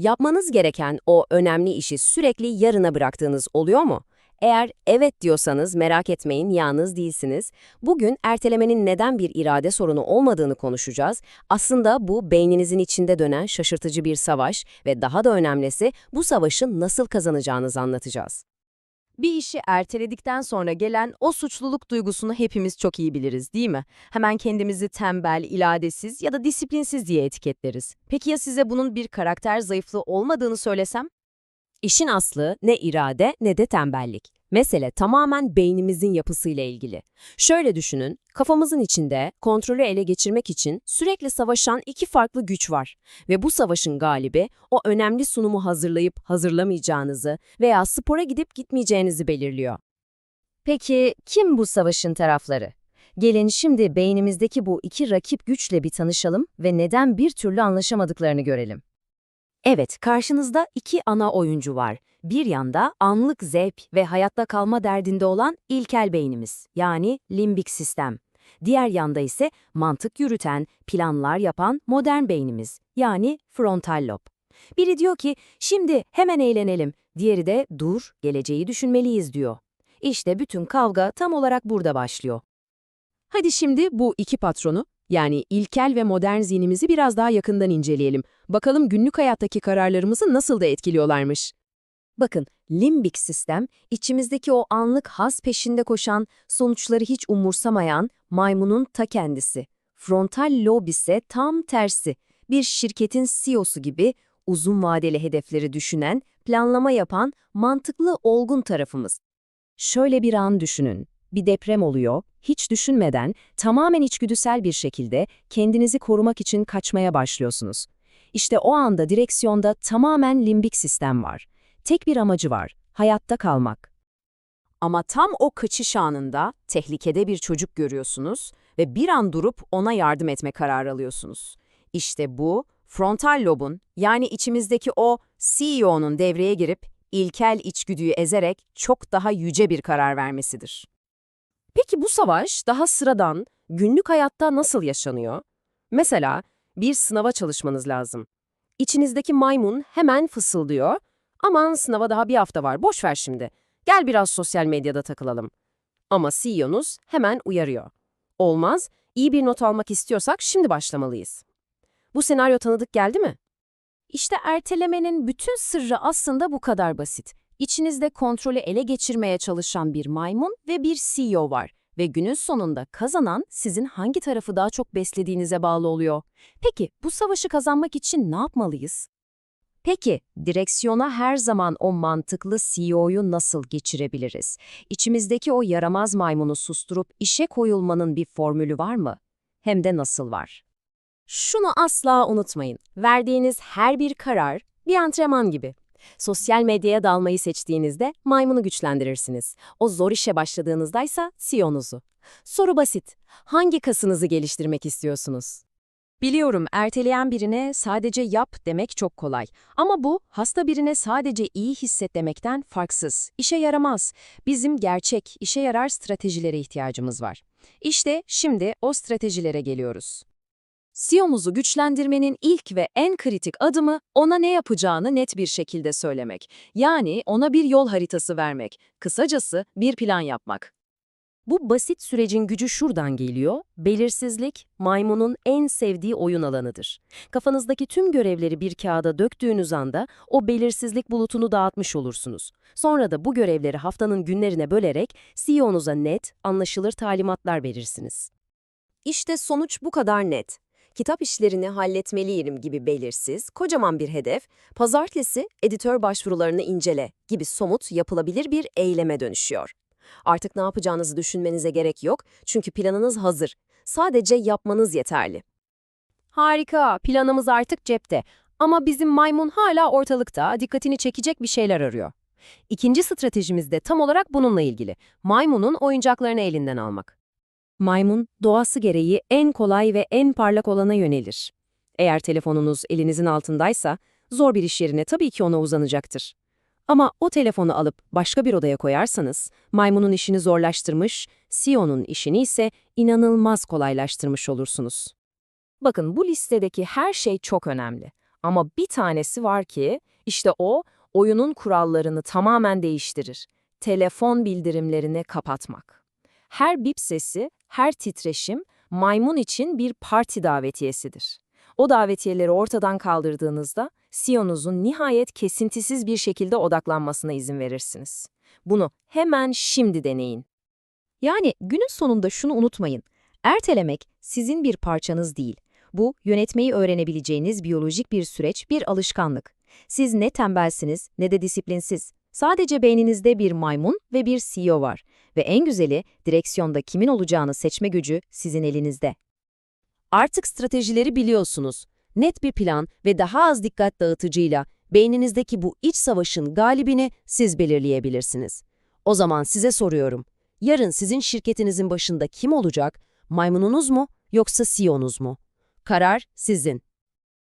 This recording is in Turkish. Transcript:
Yapmanız gereken o önemli işi sürekli yarına bıraktığınız oluyor mu? Eğer evet diyorsanız merak etmeyin, yalnız değilsiniz. Bugün ertelemenin neden bir irade sorunu olmadığını konuşacağız. Aslında bu beyninizin içinde dönen şaşırtıcı bir savaş ve daha da önemlisi bu savaşı nasıl kazanacağınızı anlatacağız. Bir işi erteledikten sonra gelen o suçluluk duygusunu hepimiz çok iyi biliriz değil mi? Hemen kendimizi tembel, iradesiz ya da disiplinsiz diye etiketleriz. Peki ya size bunun bir karakter zayıflığı olmadığını söylesem? İşin aslı ne irade ne de tembellik. Mesele tamamen beynimizin yapısıyla ilgili. Şöyle düşünün, kafamızın içinde kontrolü ele geçirmek için sürekli savaşan iki farklı güç var. Ve bu savaşın galibi o önemli sunumu hazırlayıp hazırlamayacağınızı veya spora gidip gitmeyeceğinizi belirliyor. Peki kim bu savaşın tarafları? Gelin şimdi beynimizdeki bu iki rakip güçle bir tanışalım ve neden bir türlü anlaşamadıklarını görelim. Evet, karşınızda iki ana oyuncu var. Bir yanda anlık zevk ve hayatta kalma derdinde olan ilkel beynimiz, yani limbik sistem. Diğer yanda ise mantık yürüten, planlar yapan modern beynimiz, yani frontal lob. Biri diyor ki, şimdi hemen eğlenelim, diğeri de dur, geleceği düşünmeliyiz diyor. İşte bütün kavga tam olarak burada başlıyor. Hadi şimdi bu iki patronu, yani ilkel ve modern zihnimizi biraz daha yakından inceleyelim. Bakalım günlük hayattaki kararlarımızı nasıl da etkiliyorlarmış. Bakın, limbik sistem, içimizdeki o anlık haz peşinde koşan, sonuçları hiç umursamayan maymunun ta kendisi. Frontal lob ise tam tersi. Bir şirketin CEO'su gibi uzun vadeli hedefleri düşünen, planlama yapan, mantıklı olgun tarafımız. Şöyle bir an düşünün. Bir deprem oluyor, hiç düşünmeden, tamamen içgüdüsel bir şekilde kendinizi korumak için kaçmaya başlıyorsunuz. İşte o anda direksiyonda tamamen limbik sistem var. Tek bir amacı var, hayatta kalmak. Ama tam o kaçış anında tehlikede bir çocuk görüyorsunuz ve bir an durup ona yardım etme kararı alıyorsunuz. İşte bu, frontal lobun yani içimizdeki o CEO'nun devreye girip ilkel içgüdüyü ezerek çok daha yüce bir karar vermesidir. Peki bu savaş daha sıradan, günlük hayatta nasıl yaşanıyor? Mesela bir sınava çalışmanız lazım. İçinizdeki maymun hemen fısıldıyor. Aman sınava daha bir hafta var, boş ver şimdi. Gel biraz sosyal medyada takılalım. Ama CEO'nuz hemen uyarıyor. Olmaz, iyi bir not almak istiyorsak şimdi başlamalıyız. Bu senaryo tanıdık geldi mi? İşte ertelemenin bütün sırrı aslında bu kadar basit. İçinizde kontrolü ele geçirmeye çalışan bir maymun ve bir CEO var ve günün sonunda kazanan sizin hangi tarafı daha çok beslediğinize bağlı oluyor. Peki bu savaşı kazanmak için ne yapmalıyız? Peki direksiyona her zaman o mantıklı CEO'yu nasıl geçirebiliriz? İçimizdeki o yaramaz maymunu susturup işe koyulmanın bir formülü var mı? Hem de nasıl var? Şunu asla unutmayın. Verdiğiniz her bir karar bir antrenman gibi. Sosyal medyaya dalmayı seçtiğinizde maymunu güçlendirirsiniz. O zor işe başladığınızdaysa CEO'nuzu. Soru basit. Hangi kasınızı geliştirmek istiyorsunuz? Biliyorum erteleyen birine sadece yap demek çok kolay. Ama bu hasta birine sadece iyi hisset demekten farksız. İşe yaramaz. Bizim gerçek, işe yarar stratejilere ihtiyacımız var. İşte şimdi o stratejilere geliyoruz. CEO'muzu güçlendirmenin ilk ve en kritik adımı ona ne yapacağını net bir şekilde söylemek. Yani ona bir yol haritası vermek. Kısacası bir plan yapmak. Bu basit sürecin gücü şuradan geliyor. Belirsizlik, maymunun en sevdiği oyun alanıdır. Kafanızdaki tüm görevleri bir kağıda döktüğünüz anda o belirsizlik bulutunu dağıtmış olursunuz. Sonra da bu görevleri haftanın günlerine bölerek CEO'nuza net, anlaşılır talimatlar verirsiniz. İşte sonuç bu kadar net kitap işlerini halletmeliyim gibi belirsiz, kocaman bir hedef, pazartesi editör başvurularını incele gibi somut yapılabilir bir eyleme dönüşüyor. Artık ne yapacağınızı düşünmenize gerek yok çünkü planınız hazır. Sadece yapmanız yeterli. Harika, planımız artık cepte. Ama bizim maymun hala ortalıkta, dikkatini çekecek bir şeyler arıyor. İkinci stratejimiz de tam olarak bununla ilgili. Maymunun oyuncaklarını elinden almak. Maymun, doğası gereği en kolay ve en parlak olana yönelir. Eğer telefonunuz elinizin altındaysa, zor bir iş yerine tabii ki ona uzanacaktır. Ama o telefonu alıp başka bir odaya koyarsanız, maymunun işini zorlaştırmış, CEO'nun işini ise inanılmaz kolaylaştırmış olursunuz. Bakın bu listedeki her şey çok önemli. Ama bir tanesi var ki, işte o, oyunun kurallarını tamamen değiştirir. Telefon bildirimlerini kapatmak. Her bip sesi, her titreşim, maymun için bir parti davetiyesidir. O davetiyeleri ortadan kaldırdığınızda, Sion'unuzun nihayet kesintisiz bir şekilde odaklanmasına izin verirsiniz. Bunu hemen şimdi deneyin. Yani günün sonunda şunu unutmayın. Ertelemek sizin bir parçanız değil. Bu, yönetmeyi öğrenebileceğiniz biyolojik bir süreç, bir alışkanlık. Siz ne tembelsiniz ne de disiplinsiz. Sadece beyninizde bir maymun ve bir CEO var. Ve en güzeli, direksiyonda kimin olacağını seçme gücü sizin elinizde. Artık stratejileri biliyorsunuz. Net bir plan ve daha az dikkat dağıtıcıyla beyninizdeki bu iç savaşın galibini siz belirleyebilirsiniz. O zaman size soruyorum. Yarın sizin şirketinizin başında kim olacak? Maymununuz mu yoksa CEO'nuz mu? Karar sizin.